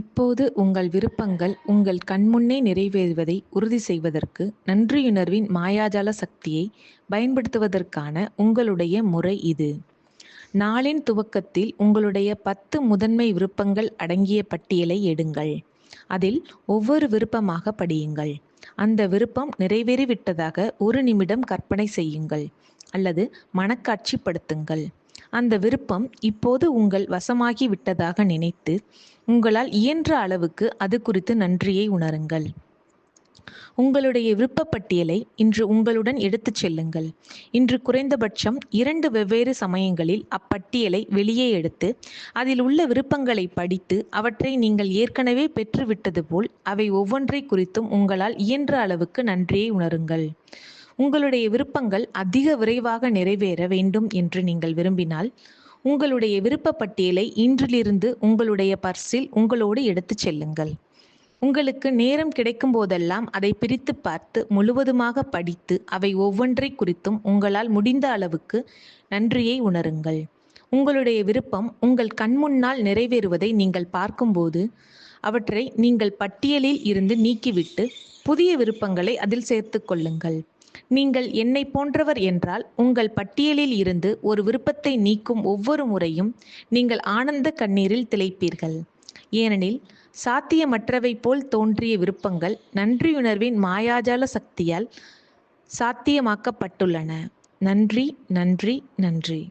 இப்போது உங்கள் விருப்பங்கள் உங்கள் கண்முன்னே நிறைவேறுவதை உறுதி செய்வதற்கு நன்றியுணர்வின் மாயாஜால சக்தியை பயன்படுத்துவதற்கான உங்களுடைய முறை இது. நாளின் துவக்கத்தில் உங்களுடைய பத்து முதன்மை விருப்பங்கள் அடங்கிய பட்டியலை எடுங்கள். அதில் ஒவ்வொரு விருப்பமாக படியுங்கள். அந்த விருப்பம் நிறைவேறிவிட்டதாக ஒரு நிமிடம் கற்பனை செய்யுங்கள் அல்லது மனக்காட்சிப்படுத்துங்கள். அந்த விருப்பம் இப்போது உங்கள் வசமாகி விட்டதாக நினைத்து, உங்களால் இயன்ற அளவுக்கு அது குறித்து நன்றியை உணருங்கள். உங்களுடைய விருப்பப்பட்டியலை இன்று உங்களுடன் எடுத்துச் செல்லுங்கள். இன்று குறைந்தபட்சம் இரண்டு வெவ்வேறு சமயங்களில் அப்பட்டியலை வெளியே எடுத்து, அதில் உள்ள விருப்பங்களை படித்து, அவற்றை நீங்கள் ஏற்கனவே பெற்றுவிட்டது போல் அவை ஒவ்வொன்றை குறித்தும் உங்களால் இயன்ற அளவுக்கு நன்றியை உணருங்கள். உங்களுடைய விருப்பங்கள் அதிக விரைவாக நிறைவேற வேண்டும் என்று நீங்கள் விரும்பினால், உங்களுடைய விருப்பப் பட்டியலை இன்றிலிருந்து உங்களுடைய பர்ஸில் உங்களோடு எடுத்துச் செல்லுங்கள். உங்களுக்கு நேரம் கிடைக்கும் போதெல்லாம் அதை பிரித்துப் பார்த்து முழுவதுமாக படித்து, அவை ஒவ்வொன்றை குறித்தும் உங்களால் முடிந்த அளவுக்கு நன்றியை உணருங்கள். உங்களுடைய விருப்பம் உங்கள் கண்முன்னால் நிறைவேறுவதை நீங்கள் பார்க்கும்போது, அவற்றை நீங்கள் பட்டியலில் இருந்து நீக்கிவிட்டு, புதிய விருப்பங்களை அதில் சேர்த்து கொள்ளுங்கள். நீங்கள் என்னைப் போன்றவர் என்றால், உங்கள் பட்டியலில் இருந்து ஒரு விருப்பத்தை நீக்கும் ஒவ்வொரு முறையும் நீங்கள் ஆனந்த கண்ணீரில் திளைப்பீர்கள். ஏனெனில், சாத்தியமற்றவை போல் தோன்றிய விருப்பங்கள் நன்றியுணர்வின் மாயாஜால சக்தியால் சாத்தியமாக்கப்பட்டுள்ளன. நன்றி, நன்றி, நன்றி.